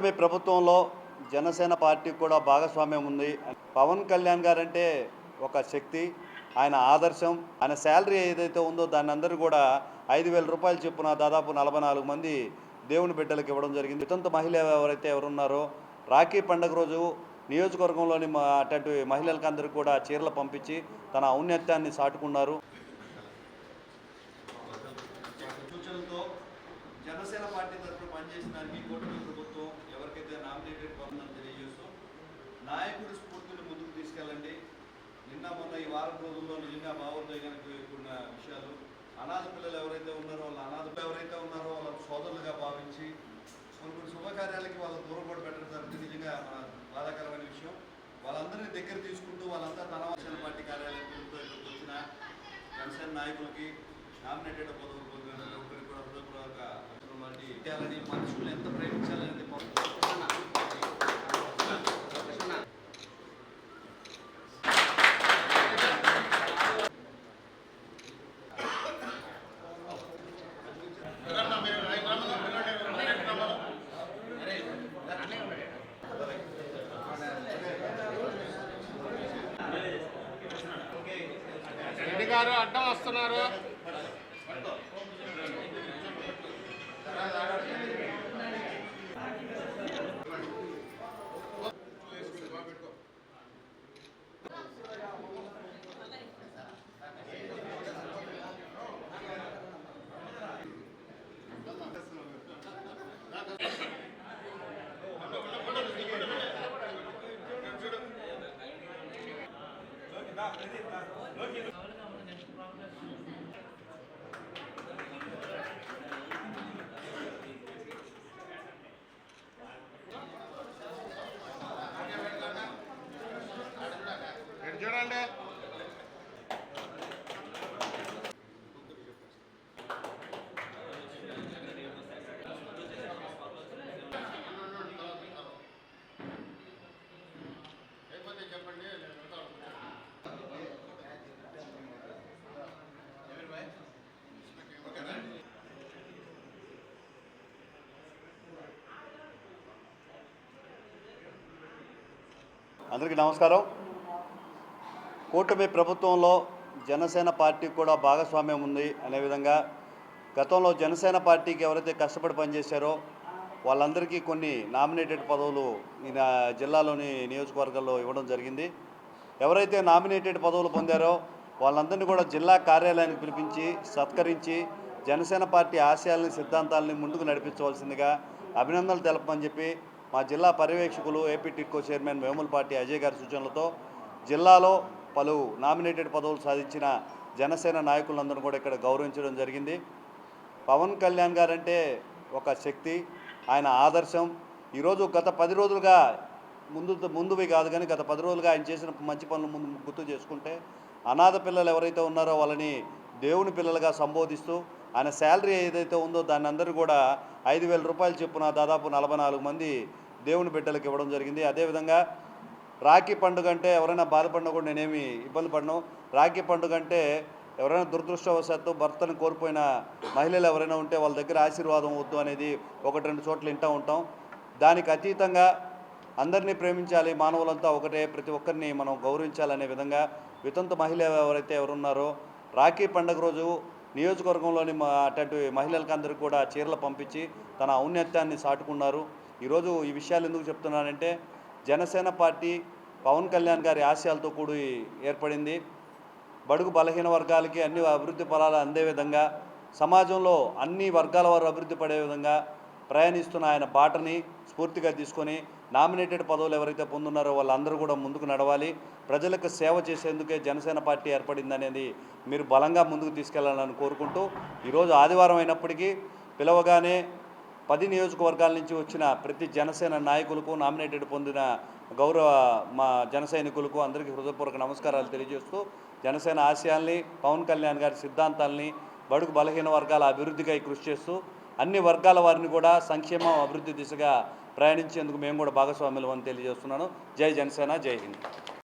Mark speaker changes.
Speaker 1: కూటమి ప్రభుత్వంలో జనసేన పార్టీ కూడా భాగస్వామ్యం ఉంది. పవన్ కళ్యాణ్ గారంటే ఒక శక్తి ఆయన ఆదర్శం ఆయన శాలరీ ఏదైతే ఉందో దాన్ని అందరూ కూడా ఐదు వేల రూపాయలు చొప్పున దాదాపు నలభై నాలుగు మంది దేవుని బిడ్డలకు ఇవ్వడం జరిగింది. వితంతు మహిళ ఎవరైతే ఎవరున్నారో రాఖీ పండుగ రోజు నియోజకవర్గంలోని మా అటువంటి మహిళలకు అందరూ కూడా చీరలు పంపించి తన ఔన్నత్యాన్ని సాటుకున్నారు. జనసేన పార్టీ తరఫున పనిచేసిన మీ కూటమి ప్రభుత్వం ఎవరికైతే నామినేటెడ్ పొందని తెలియజేస్తూ నాయకుడి స్ఫూర్తిని ముందుకు తీసుకెళ్ళండి. నిన్న మొన్న ఈ వారం రోజుల్లో నిజంగా భావోద్వేగానికి కూడిన విషయాలు అనాథ పిల్లలు ఎవరైతే ఉన్నారో వాళ్ళ అనాథ ఎవరైతే ఉన్నారో వాళ్ళ సోదరులుగా భావించి కొన్ని కొన్ని శుభకార్యాలకి వాళ్ళ దూరం కూడా పెట్టడం జరిగింది నిజంగా మన బాధాకరమైన విషయం. వాళ్ళందరినీ దగ్గర తీసుకుంటూ వాళ్ళంతా తన జనసేన పార్టీ కార్యాలయంతో ఇక్కడికి వచ్చిన జనసేన నాయకులకి నామినేటెడ్ పదవులు పొందిన ఒకరికి కూడా హృదయపూర్వక అభినందనలు. మనుషులు ఎంత ప్రేమించాలనేది
Speaker 2: గారు అడ్డం వస్తున్నారు. ఇటు
Speaker 1: అందరికీ నమస్కారం. కూటమి ప్రభుత్వంలో జనసేన పార్టీ కూడా భాగస్వామ్యం ఉంది అనే విధంగా గతంలో జనసేన పార్టీకి ఎవరైతే కష్టపడి పనిచేశారో వాళ్ళందరికీ కొన్ని నామినేటెడ్ పదవులు ఈ నా జిల్లాలోని నియోజకవర్గాల్లో ఇవ్వడం జరిగింది. ఎవరైతే నామినేటెడ్ పదవులు పొందారో వాళ్ళందరినీ కూడా జిల్లా కార్యాలయానికి పిలిపించి సత్కరించి జనసేన పార్టీ ఆశయాలని సిద్ధాంతాలని ముందుకు నడిపించవలసిందిగా అభినందనలు తెలపమని చెప్పి మా జిల్లా పర్యవేక్షకులు ఏపీ టిట్కో చైర్మన్ వేముల పార్టీ అజయ్ గారి సూచనలతో జిల్లాలో పలు నామినేటెడ్ పదవులు సాధించిన జనసేన నాయకులందరూ కూడా ఇక్కడ గౌరవించడం జరిగింది. పవన్ కళ్యాణ్ గారంటే ఒక శక్తి ఆయన ఆదర్శం. ఈరోజు గత పది రోజులుగా ముందు ముందువి కాదు కానీ గత పది రోజులుగా ఆయన చేసిన మంచి పనులు ముందు గుర్తు చేసుకుంటే అనాథ పిల్లలు ఎవరైతే ఉన్నారో వాళ్ళని దేవుని పిల్లలుగా సంబోధిస్తూ ఆయన శాలరీ ఏదైతే ఉందో దాన్ని అందరూ కూడా ఐదు వేల రూపాయలు చొప్పున దాదాపు నలభై నాలుగు మంది దేవుని బిడ్డలకు ఇవ్వడం జరిగింది. అదేవిధంగా రాఖీ పండుగ అంటే ఎవరైనా బాధపడినా కూడా నేనేమి ఇబ్బంది పడను. రాఖీ పండుగ అంటే ఎవరైనా దురదృష్టవశాత్తు భర్తను కోల్పోయిన మహిళలు ఎవరైనా ఉంటే వాళ్ళ దగ్గర ఆశీర్వాదం వద్దు అనేది ఒకటి రెండు చోట్ల వింటూ ఉంటాం. దానికి అతీతంగా అందరినీ ప్రేమించాలి మానవులంతా ఒకటే ప్రతి ఒక్కరిని మనం గౌరవించాలనే విధంగా వితంతు మహిళ ఎవరైతే ఎవరున్నారో రాఖీ పండుగ రోజు నియోజకవర్గంలోని అటువంటి మహిళలకు అందరికీ కూడా చీరలు పంపించి తన ఔన్నత్యాన్ని సాటుకున్నారు ఈరోజు ఈ విషయాలు ఎందుకు చెప్తున్నానంటే జనసేన పార్టీ పవన్ కళ్యాణ్ గారి ఆశయాలతో కూడి ఏర్పడింది. బడుగు బలహీన వర్గాలకి అన్ని అభివృద్ధి ఫలాలు అందే విధంగా సమాజంలో అన్ని వర్గాల వారు అభివృద్ధి పడే విధంగా ప్రయాణిస్తున్న ఆయన బాటని స్ఫూర్తిగా తీసుకొని నామినేటెడ్ పదవులు ఎవరైతే పొందున్నారో వాళ్ళందరూ కూడా ముందుకు నడవాలి. ప్రజలకు సేవ చేసేందుకే జనసేన పార్టీ ఏర్పడిందనేది మీరు బలంగా ముందుకు తీసుకెళ్ళాలని కోరుకుంటూ ఈరోజు ఆదివారం అయినప్పటికీ పిలవగానే పది నియోజకవర్గాల నుంచి వచ్చిన ప్రతి జనసేన నాయకులకు నామినేటెడ్ పొందిన గౌరవ మా జన సైనికులకు అందరికీ హృదయపూర్వక నమస్కారాలు తెలియజేస్తూ జనసేన ఆశయాల్ని పవన్ కళ్యాణ్ గారి సిద్ధాంతాల్ని బడుగు బలహీన వర్గాల అభివృద్ధికై కృషి చేస్తూ అన్ని వర్గాల వారిని కూడా సంక్షేమం అభివృద్ధి దిశగా ప్రయాణించేందుకు మేము కూడా భాగస్వాములు అని తెలియజేస్తున్నాను. జై జనసేన జై హింద్.